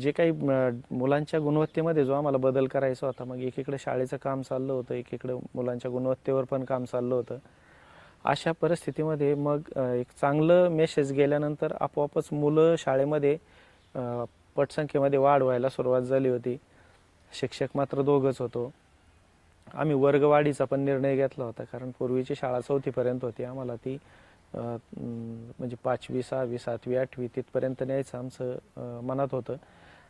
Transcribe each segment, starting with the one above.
जे काही मुलांच्या गुणवत्तेमध्ये जो आम्हाला बदल करायचा होता मग एकीकडे शाळेचं काम चाललं होतं एकीकडे मुलांच्या गुणवत्तेवर पण काम चाललं होतं. अशा परिस्थितीमध्ये मग एक चांगलं मेसेज गेल्यानंतर आपोआपच मुलं शाळेमध्ये पटसंख्येमध्ये वाढ व्हायला सुरुवात झाली होती. शिक्षक मात्र दोघंच होतो. आम्ही वर्गवाढीचा पण निर्णय घेतला होता कारण पूर्वीची शाळा चौथीपर्यंत होती. आम्हाला ती म्हणजे पाचवी सहावी सातवी आठवी तिथपर्यंत न्यायचं आमचं मनात होतं.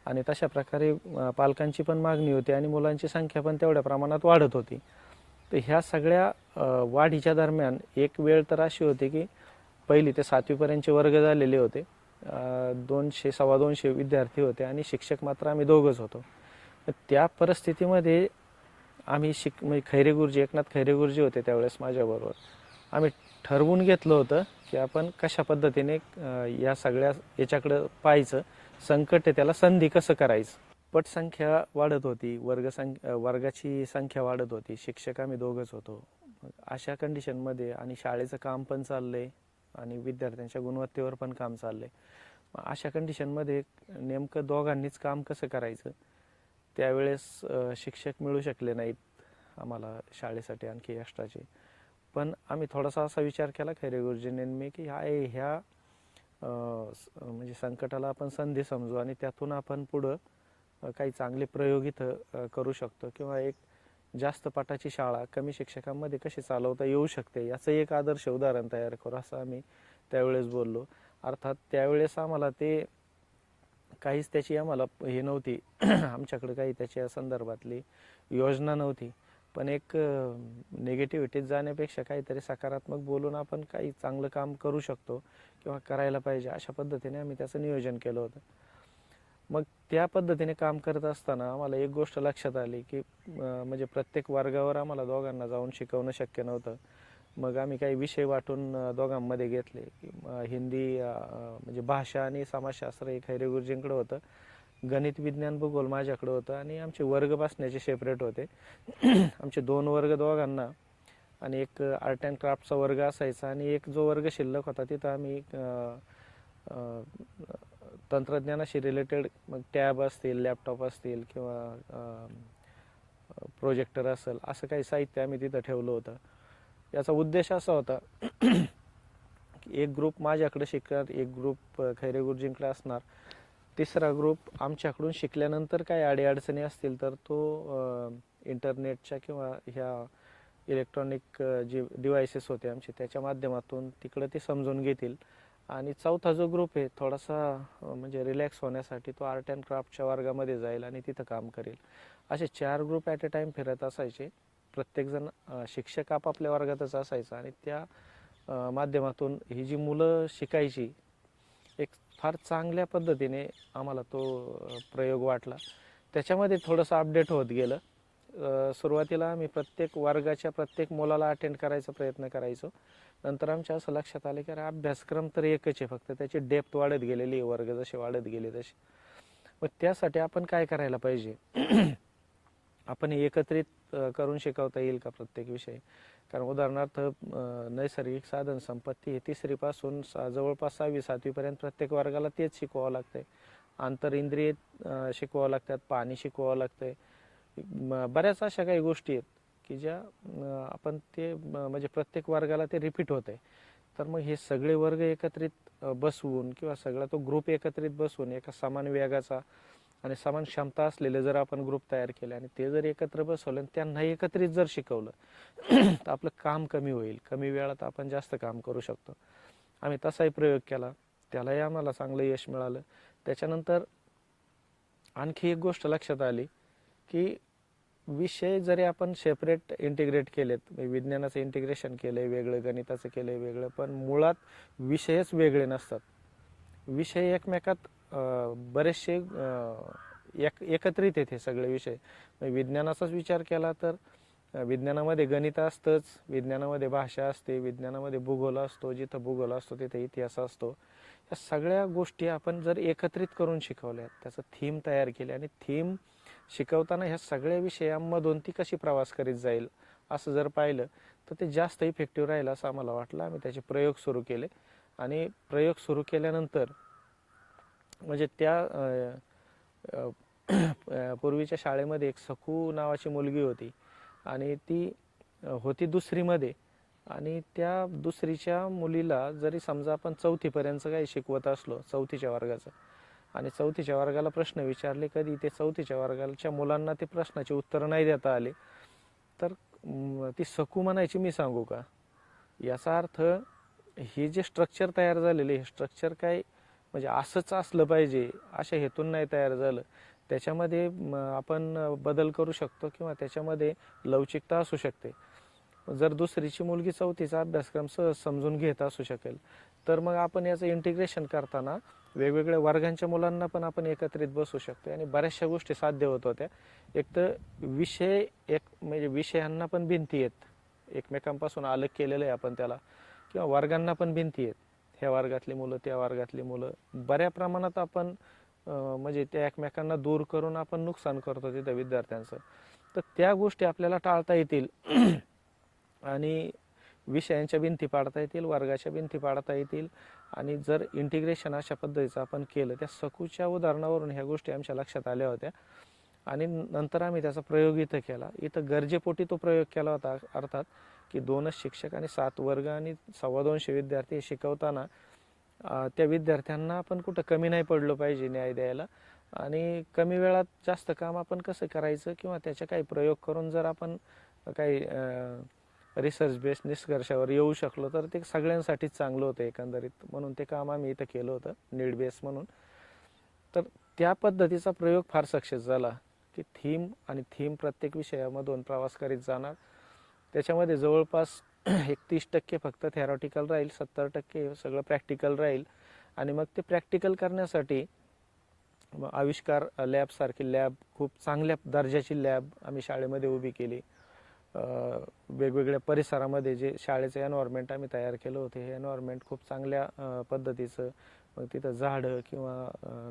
आणि तशा प्रकारे पालकांची पण मागणी होती आणि मुलांची संख्या पण तेवढ्या प्रमाणात वाढत होती. तर ह्या सगळ्या वाढीच्या दरम्यान एक वेळ तर अशी होती की पहिली ते सातवीपर्यंतचे वर्ग झालेले होते. दोनशे सव्वा दोनशे विद्यार्थी होते आणि शिक्षक मात्र आम्ही दोघंच होतो. तर त्या परिस्थितीमध्ये आम्ही शिक म्हणजे खैरे गुरुजी एकनाथ खैरे गुरुजी होते त्यावेळेस माझ्याबरोबर. आम्ही ठरवून घेतलं होतं की आपण कशा पद्धतीने या सगळ्या याच्याकडं पाहायचं संकट आहे त्याला संधी कसं करायचं. पटसंख्या वाढत होती वर्गसंख्या वर्गाची संख्या वाढत होती शिक्षक आम्ही दोघंच होतो. अशा कंडिशनमध्ये आणि शाळेचं काम पण चाललंय आणि विद्यार्थ्यांच्या गुणवत्तेवर पण काम चाललंय. मग अशा कंडिशनमध्ये नेमकं दोघांनीच काम कसं करायचं? त्यावेळेस शिक्षक मिळू शकले नाहीत आम्हाला शाळेसाठी आणखी एक्स्ट्राचे पण आम्ही थोडासा असा विचार केला खैरे गुरुजींनी मी की ह्या ह्या स- म्हणजे संकटाला आपण संधी समजू आणि त्यातून आपण पुढं काही चांगले प्रयोग इथं करू शकतो किंवा एक जास्त पाठाची शाळा कमी शिक्षकांमध्ये कशी चालवता येऊ शकते? याचं एक आदर्श उदाहरण तयार करू असं आम्ही त्यावेळेस बोललो. अर्थात त्यावेळेस आम्हाला ते काहीच त्याची आम्हाला हे नव्हती आमच्याकडे काही त्याच्या संदर्भातली योजना नव्हती. पण एक निगेटिव्हिटीत जाण्यापेक्षा काहीतरी सकारात्मक बोलून आपण काही चांगलं काम करू शकतो किंवा करायला पाहिजे अशा पद्धतीने आम्ही त्याचं नियोजन केलं होतं. मग त्या पद्धतीने काम करत असताना आम्हाला एक गोष्ट लक्षात आली की म्हणजे प्रत्येक वर्गावर आम्हाला दोघांना जाऊन शिकवणं शक्य नव्हतं. मग आम्ही काही विषय वाटून दोघांमध्ये घेतले की हिंदी म्हणजे भाषा आणि समाजशास्त्र हे खैरे गुरुजींकडे होतं. गणित विज्ञान भूगोल माझ्याकडे होतं आणि आमचे वर्ग बसण्याचे सेपरेट होते. आमचे दोन वर्ग दोघांना आणि एक आर्ट अँड क्राफ्टचा वर्ग असायचा आणि एक जो वर्ग शिल्लक होता तिथं आम्ही तंत्रज्ञानाशी रिलेटेड मग टॅब असतील लॅपटॉप असतील किंवा प्रोजेक्टर असेल असं काही साहित्य आम्ही तिथं ठेवलं होतं. याचा उद्देश असा होता की एक ग्रुप माझ्याकडे शिकणार एक ग्रुप खैरे गुरुजींकडे असणार. तिसरा ग्रुप आमच्याकडून शिकल्यानंतर काय अडीअडचणी असतील तर तो इंटरनेटच्या किंवा ह्या इलेक्ट्रॉनिक जे डिव्हायसेस होते आमचे त्याच्या माध्यमातून तिकडं ते समजून घेतील. आणि चौथा जो ग्रुप आहे थोडासा म्हणजे रिलॅक्स होण्यासाठी तो आर्ट अँड क्राफ्टच्या वर्गामध्ये जाईल आणि तिथं काम करेल. असे चार ग्रुप ॲट अ टाईम फिरत असायचे. प्रत्येकजण शिक्षक आपापल्या वर्गातच असायचा आणि त्या माध्यमातून ही जी मुलं शिकायची एक फार चांगल्या पद्धतीने आम्हाला तो प्रयोग वाटला. त्याच्यामध्ये थोडंसं अपडेट होत गेलं. सुरुवातीला आम्ही प्रत्येक वर्गाच्या प्रत्येक मुलाला अटेंड करायचा प्रयत्न करायचो. नंतर आमच्या असं लक्षात आले की अरे अभ्यासक्रम तर एकच आहे फक्त. त्याची डेप्थ वाढत गेलेली आहे वर्ग जसे वाढत गेले तसे. मग त्यासाठी आपण काय करायला पाहिजे? आपण हे एकत्रित करून शिकवता येईल का प्रत्येक विषय? कारण उदाहरणार्थ नैसर्गिक साधन संपत्ती हे तिसरीपासून सा जवळपास सहावी सातवीपर्यंत प्रत्येक वर्गाला तेच शिकवावं लागतंय. आंतर इंद्रिय शिकवावं लागतात पाणी शिकवावं लागतंय. बऱ्याच अशा काही गोष्टी आहेत की ज्या आपण ते म्हणजे प्रत्येक वर्गाला ते रिपीट होत आहे तर मग हे सगळे वर्ग एकत्रित बसवून किंवा सगळा तो ग्रुप एकत्रित बसवून एका समान वेगाचा आणि समान क्षमता असलेले जर आपण ग्रुप तयार केले आणि ते जर एकत्र बसवले आणि त्यांना एकत्रित जर शिकवलं तर आपलं काम कमी होईल. कमी वेळात आपण जास्त काम करू शकतो. आम्ही तसाही प्रयोग केला. त्यालाही आम्हाला चांगलं यश मिळालं. त्याच्यानंतर आणखी एक गोष्ट लक्षात आली की विषय जरी आपण सेपरेट इंटिग्रेट केलेत विज्ञानाचं इंटिग्रेशन केलंय वेगळं गणिताचं केलंय वेगळं पण मुळात विषयच वेगळे नसतात. विषय एकमेकात बरेचसे एक एकत्रित येते सगळे विषय. विज्ञानाचाच विचार केला तर विज्ञानामध्ये गणित असतंच विज्ञानामध्ये भाषा असते विज्ञानामध्ये भूगोल असतो जिथं भूगोल असतो तिथे इतिहास असतो. या सगळ्या गोष्टी आपण जर एकत्रित करून शिकवल्या त्याचं थीम तयार केली आणि थीम शिकवताना ह्या सगळ्या विषयांमधून ती कशी प्रवास करीत जाईल असं जर पाहिलं तर ते जास्त इफेक्टिव्ह राहील असं आम्हाला वाटलं. आम्ही त्याचे प्रयोग सुरू केले. आणि प्रयोग सुरू केल्यानंतर म्हणजे त्या पूर्वीच्या शाळेमध्ये एक सखू नावाची मुलगी होती आणि ती होती दुसरीमध्ये. आणि त्या दुसरीच्या मुलीला जरी समजा आपण चौथीपर्यंत काही शिकवत असलो चौथीच्या वर्गाचं आणि चौथीच्या वर्गाला प्रश्न विचारले कधी ते चौथीच्या वर्गाच्या मुलांना ते प्रश्नाचे उत्तर नाही देता आले तर ती सकू म्हणायची मी सांगू का? याचा अर्थ हे जे स्ट्रक्चर तयार झालेले हे स्ट्रक्चर काय म्हणजे असंच असलं पाहिजे अशा हेतून नाही तयार झालं. त्याच्यामध्ये आपण बदल करू शकतो किंवा त्याच्यामध्ये लवचिकता असू शकते. जर दुसरीची मुलगी चौथीचा अभ्यासक्रम सहज समजून घेत असू शकेल तर मग आपण याचं इंटिग्रेशन करताना वेगवेगळ्या वर्गांच्या मुलांना पण आपण एकत्रित बसू शकतो आणि बऱ्याचशा गोष्टी साध्य होत होत्या. एक तर विषय एक म्हणजे विषयांना पण भिंती आहेत. एकमेकांपासून अलग केलेलं आहे आपण त्याला किंवा वर्गांना पण भिंती आहेत. ह्या वर्गातली मुलं त्या वर्गातली मुलं. बऱ्या प्रमाणात आपण म्हणजे त्या एकमेकांना दूर करून आपण नुकसान करतो तिथं विद्यार्थ्यांचं. तर त्या गोष्टी आपल्याला टाळता येतील. आणि विषयांच्या भिंती पाडता येतील वर्गाच्या भिंती पाडता येतील. आणि जर इंटिग्रेशन अशा पद्धतीचं आपण केलं त्या सकूच्या उदाहरणावरून ह्या गोष्टी आमच्या लक्षात आल्या होत्या. आणि नंतर आम्ही त्याचा प्रयोग इथं केला. इथं गरजेपोटी तो प्रयोग केला होता अर्थात की दोनच शिक्षक आणि सात वर्ग आणि सव्वा दोनशे विद्यार्थी हे शिकवताना त्या विद्यार्थ्यांना आपण कुठं कमी नाही पडलो पाहिजे न्याय द्यायला. आणि कमी वेळात जास्त काम आपण कसं करायचं किंवा त्याचे काही प्रयोग करून जर आपण काही रिसर्च बेस निष्कर्षावर येऊ शकलो तर ते सगळ्यांसाठीच चांगलं होतं एकंदरीत. म्हणून ते काम आम्ही इथं केलं होतं नीड बेस म्हणून. तर त्या पद्धतीचा प्रयोग फार सक्सेस झाला. की थीम आणि थीम प्रत्येक विषयामधून प्रवास करीत जाणार. त्याच्यामध्ये जवळपास एक तीस टक्के फक्त थेरॉटिकल राहील सत्तर टक्के सगळं प्रॅक्टिकल राहील. आणि मग ते प्रॅक्टिकल करण्यासाठी मग आविष्कार लॅबसारखी लॅब खूप चांगल्या दर्जाची लॅब आम्ही शाळेमध्ये उभी केली. वेगवेगळ्या परिसरामध्ये जे शाळेचं एन्व्हायरमेंट आम्ही तयार केलं होतं हे एन्व्हायरमेंट खूप चांगल्या पद्धतीचं. मग तिथं झाडं किंवा